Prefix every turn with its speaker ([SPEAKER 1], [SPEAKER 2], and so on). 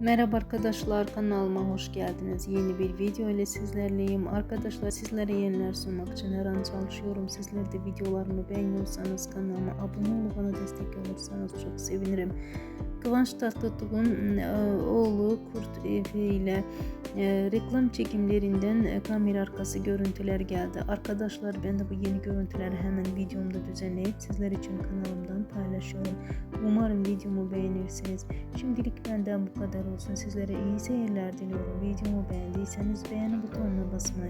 [SPEAKER 1] Merhaba arkadaşlar kanalıma hoş geldiniz. Yeni bir video ile sizlerleyim. Arkadaşlar sizlere yeniler sunmak için her an çalışıyorum. Sizler de videolarımı beğeniyorsanız kanalıma abone olup bana destek olursanız çok sevinirim. Kıvanç Tatlıtuğ'un e, oğlu Kurt Efe ile e, reklam çekimlerinden e, kamera arkası görüntüler geldi. Arkadaşlar ben de bu yeni görüntüleri hemen videomda düzenleyip sizler için kanalımdan paylaşıyorum. Umarım videomu beğenirsiniz. Şimdilik benden bu kadar olsun. Sizlere iyi seyirler diliyorum. Videomu beğendiyseniz beğeni butonuna basmayı.